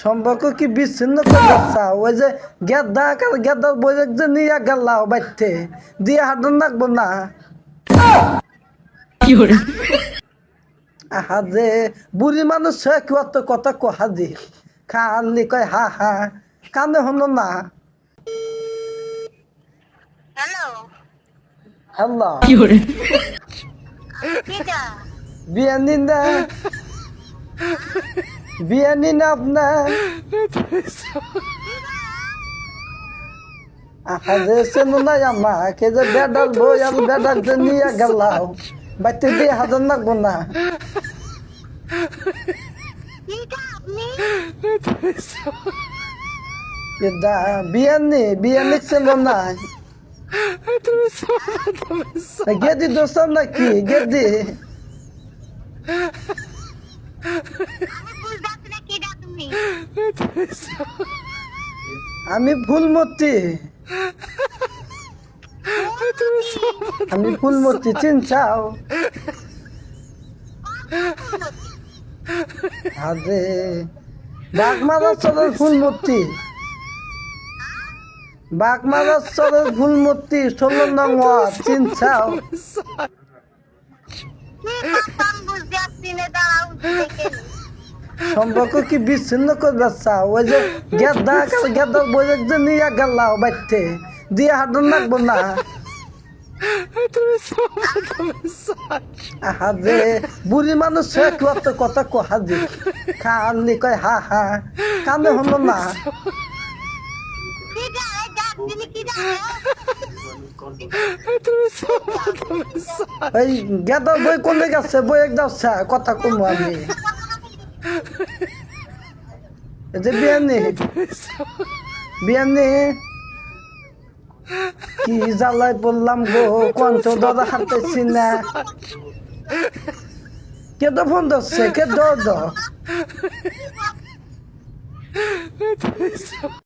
সম্পর্ক কি বিচ্ছিন্ন করে ওই যে গেদা গেদার বই যে নিয়ে গেলাও বাইতে দিয়ে হাঁটন রাখব না। আহা যে বুড়ি মানুষ কি অত কথা কহা দি খানলি কয় হা হা কানে হলো না। হ্যালো। বিয়ে নিন না বিয়ে নিন আপনার। আহা যে চেনো নাই আমাকে যে বেডার বই আর বেডার যে নিয়ে গেলাও বাইতে দিয়ে হাজার রাখব না। কিটা আপনি কেডা বিয়ে নি। বিয়ে গেদি দোষ নাকি, গেদি আমি বুঝতে না কিটা তুমি আমি ফুলমতি। আমি ফুলমতি চিনছাও আরে বাগমারা চরের ফুলমতি। বাগমারা চরের ফুলমতি ষোলো নং ওয়ার্ড, চিনছাও সম্পর্ক কি বিচ্ছিন্ন করবে চাও ওই যে গেদা গেদার বই যে নিয়ে গেলাও বাইতে। দিয়ে হাঁটন রাখব না আহা যে বুড়ি মানুষ কি অত কথা কহা দি খানলি কয় হা হা কানে হলো না। এই গেদার বই কোনে গেছে বই একদম কথা কমু আমি। যে বিয়ানি বিয়ানি কি জ্বালাই বললাম গো কণ্ঠ দাদা হাঁটতেছি না। কে তো ফোন ধরছে কে দৌড়